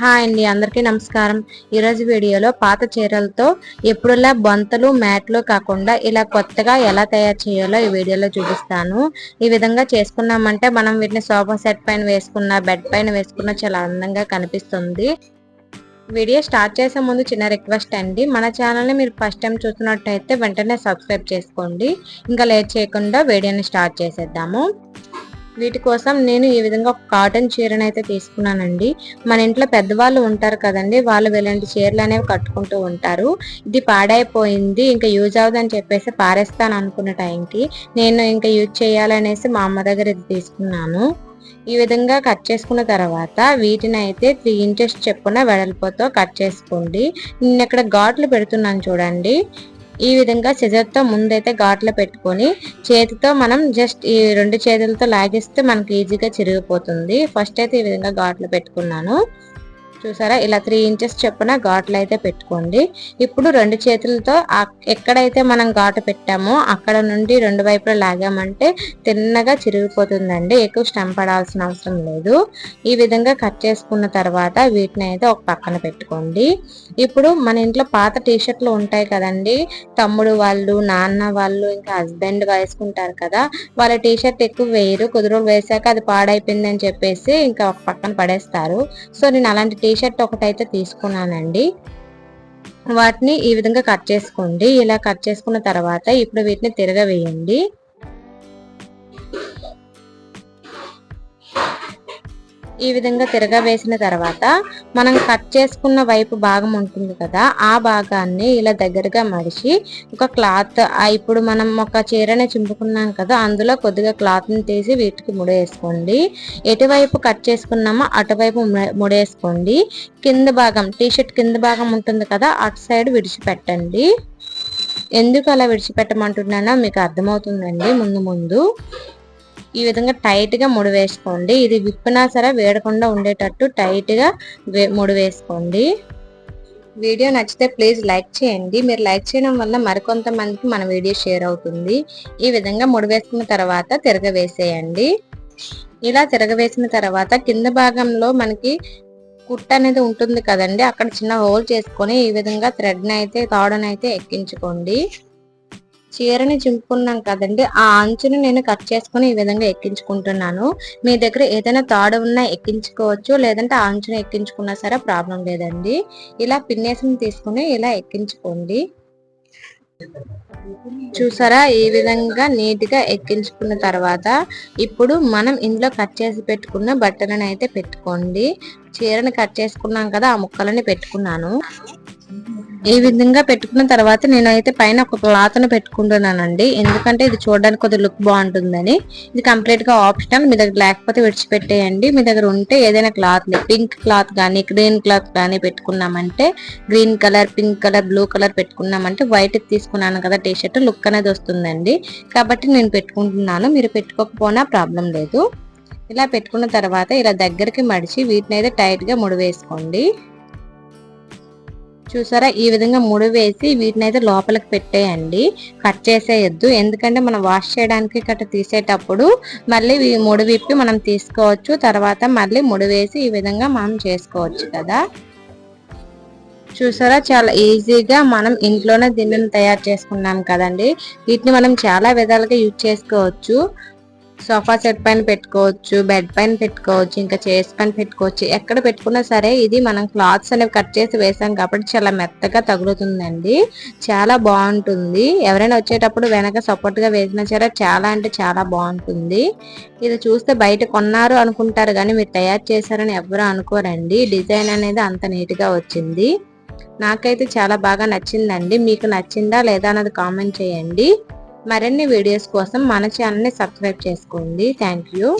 Hi అండి అందరికీ నమస్కారం. ఈరోజు వీడియోలో పాత చీరలతో ఎప్పుడులా బొంతలు మ్యాట్లు కాకుండా ఇలా కొత్తగా ఎలా తయారు చేయాలో ఈ వీడియోలో చూపిస్తాను. ఈ విధంగా చేసుకున్నామంటే మనం వీటిని సోఫా సెట్ పైన వేసుకున్న బెడ్ పైన వేసుకున్న చాలా అందంగా కనిపిస్తుంది. వీడియో స్టార్ట్ చేసే ముందు చిన్న రిక్వెస్ట్ అండి. మన ఛానల్ని మీరు ఫస్ట్ టైం చూస్తున్నట్టయితే వెంటనే సబ్స్క్రైబ్ చేసుకోండి. ఇంకా లేట్ చేయకుండా వీడియోని స్టార్ట్ చేసేద్దాము. వీటి కోసం నేను ఈ విధంగా ఒక కాటన్ చీరను అయితే తీసుకున్నానండి. మన ఇంట్లో పెద్దవాళ్ళు ఉంటారు కదండి వాళ్ళు ఇలాంటి చీరలు అనేవి కట్టుకుంటూ ఉంటారు. ఇది పాడైపోయింది ఇంకా యూజ్ అవ్వదని చెప్పేసి పారేస్తాను అనుకున్న టైంకి నేను ఇంకా యూజ్ చేయాలనేసి మా అమ్మ దగ్గర ఇది తీసుకున్నాను. ఈ విధంగా కట్ చేసుకున్న తర్వాత వీటిని అయితే త్రీ ఇంచెస్ చెప్పున వెడల్పుతో కట్ చేసుకోండి. నేను ఇక్కడ ఘాట్లు పెడుతున్నాను చూడండి. ఈ విధంగా సిజర్తో ముందైతే ఘాట్లో పెట్టుకొని చేతితో మనం జస్ట్ ఈ రెండు చేతులతో లాగిస్తే మనకి ఈజీగా చిరిగిపోతుంది. ఫస్ట్ అయితే ఈ విధంగా ఘాట్లో పెట్టుకున్నాను. చూసారా? ఇలా త్రీ ఇంచెస్ చొప్పున ఘాట్లు అయితే పెట్టుకోండి. ఇప్పుడు రెండు చేతులతో ఎక్కడైతే మనం ఘాటు పెట్టామో అక్కడ నుండి రెండు వైపులా లాగామంటే తిన్నగా చిరిగిపోతుందండి. ఎక్కువ శ్రమ పడాల్సిన అవసరం లేదు. ఈ విధంగా కట్ చేసుకున్న తర్వాత వీటిని అయితే ఒక పక్కన పెట్టుకోండి. ఇప్పుడు మన ఇంట్లో పాత టీషర్ట్లు ఉంటాయి కదండి. తమ్ముడు వాళ్ళు నాన్న వాళ్ళు ఇంకా హస్బెండ్ వేసుకుంటారు కదా వాళ్ళ టీషర్ట్ ఎక్కువ వేయరు. కుదురు వేసాక అది పాడైపోయిందని చెప్పేసి ఇంకా ఒక పక్కన పడేస్తారు. సో నేను అలాంటి టీషర్ట్ ఒకటైతే తీసుకున్నానండి. వాటిని ఈ విధంగా కట్ చేసుకోండి. ఇలా కట్ చేసుకున్న తర్వాత ఇప్పుడు వీటిని తిరగవేయండి. ఈ విధంగా తిరగవేసిన తర్వాత మనం కట్ చేసుకున్న వైపు భాగం ఉంటుంది కదా ఆ భాగాన్ని ఇలా దగ్గరగా మడిచి ఒక క్లాత్ ఇప్పుడు మనం ఒక చీరని చింపుకున్నాం కదా అందులో కొద్దిగా క్లాత్ని తీసి వీటికి ముడేసుకోండి. ఎటువైపు కట్ చేసుకున్నామో అటువైపు ముడేసుకోండి. కింద భాగం టీషర్ట్ కింద భాగం ఉంటుంది కదా అటు సైడ్ విడిచిపెట్టండి. ఎందుకు అలా విడిచిపెట్టమంటున్నానో మీకు అర్థమవుతుందండి ముందు ముందు. ఈ విధంగా టైట్గా ముడి వేసుకోండి. ఇది విప్పినా సరే వేడకుండా ఉండేటట్టు టైట్గా ముడి వేసుకోండి. వీడియో నచ్చితే ప్లీజ్ లైక్ చేయండి. మీరు లైక్ చేయడం వల్ల మరికొంతమందికి మన వీడియో షేర్ అవుతుంది. ఈ విధంగా ముడి వేసుకున్న తర్వాత తిరగవేసేయండి. ఇలా తిరగవేసిన తర్వాత కింద భాగంలో మనకి కుట్ట అనేది ఉంటుంది కదండి. అక్కడ చిన్న హోల్ చేసుకొని ఈ విధంగా థ్రెడ్ని అయితే తాడునైతే ఎక్కించుకోండి. చీరని చింపుకున్నాం కదండి. ఆ అంచుని నేను కట్ చేసుకుని ఈ విధంగా ఎక్కించుకుంటున్నాను. మీ దగ్గర ఏదైనా తాడు ఉన్నా ఎక్కించుకోవచ్చు లేదంటే ఆ అంచుని ఎక్కించుకున్నా సరే ప్రాబ్లం లేదండి. ఇలా పిన్నేసిని తీసుకుని ఇలా ఎక్కించుకోండి. చూసారా? ఈ విధంగా నీట్గా ఎక్కించుకున్న తర్వాత ఇప్పుడు మనం ఇందులో కట్ చేసి పెట్టుకున్న బట్టలను అయితే పెట్టుకోండి. చీరని కట్ చేసుకున్నాం కదా ఆ ముక్కలని పెట్టుకున్నాను. ఈ విధంగా పెట్టుకున్న తర్వాత నేనైతే పైన ఒక క్లాత్ను పెట్టుకుంటున్నానండి. ఎందుకంటే ఇది చూడడానికి కొద్దిగా లుక్ బాగుంటుందని. ఇది కంప్లీట్గా ఆప్షనల్. మీ దగ్గర లేకపోతే విడిచిపెట్టేయండి. మీ దగ్గర ఉంటే ఏదైనా క్లాత్ పింక్ క్లాత్ కానీ గ్రీన్ క్లాత్ కానీ పెట్టుకున్నామంటే green colour pink colour blue colour పెట్టుకున్నామంటే వైట్ తీసుకున్నాను కదా టీ షర్ట్ లుక్ అనేది వస్తుందండి. కాబట్టి నేను పెట్టుకుంటున్నాను. మీరు పెట్టుకోకపోయినా ప్రాబ్లం లేదు. ఇలా పెట్టుకున్న తర్వాత ఇలా దగ్గరికి మడిచి వీటిని అయితే టైట్గా ముడివేసుకోండి. చూసారా? ఈ విధంగా ముడి వేసి వీటిని అయితే లోపలికి పెట్టేయండి. కట్ చేసేయద్దు. ఎందుకంటే మనం వాష్ చేయడానికి కట్ట తీసేటప్పుడు మళ్ళీ ముడి విప్పి మనం తీసుకోవచ్చు. తర్వాత మళ్ళీ ముడి వేసి ఈ విధంగా మనం చేసుకోవచ్చు కదా. చూసారా? చాలా ఈజీగా మనం ఇంట్లోనే దీన్ని తయారు చేసుకున్నాం కదండి. వీటిని మనం చాలా విధాలుగా యూజ్ చేసుకోవచ్చు. సోఫా సెట్ పైన పెట్టుకోవచ్చు బెడ్ పైన పెట్టుకోవచ్చు ఇంకా చైర్స్ పైన పెట్టుకోవచ్చు. ఎక్కడ పెట్టుకున్నా సరే ఇది మనం క్లాత్స్ అనేవి కట్ చేసి వేసాం కాబట్టి చాలా మెత్తగా తగులుతుందండి. చాలా బాగుంటుంది. ఎవరైనా వచ్చేటప్పుడు వెనక సపోర్ట్గా వేసినా సరే చాలా అంటే చాలా బాగుంటుంది. ఇది చూస్తే బయట కొన్నారు అనుకుంటారు కానీ మీరు తయారు చేశారని ఎవరు అనుకోరండి. డిజైన్ అనేది అంత నీట్గా వచ్చింది. నాకైతే చాలా బాగా నచ్చిందండి. మీకు నచ్చిందా లేదా అన్నది కామెంట్ చేయండి. మరిన్ని వీడియోస్ కోసం మన ఛానల్ని సబ్స్క్రైబ్ చేసుకోండి. Thank you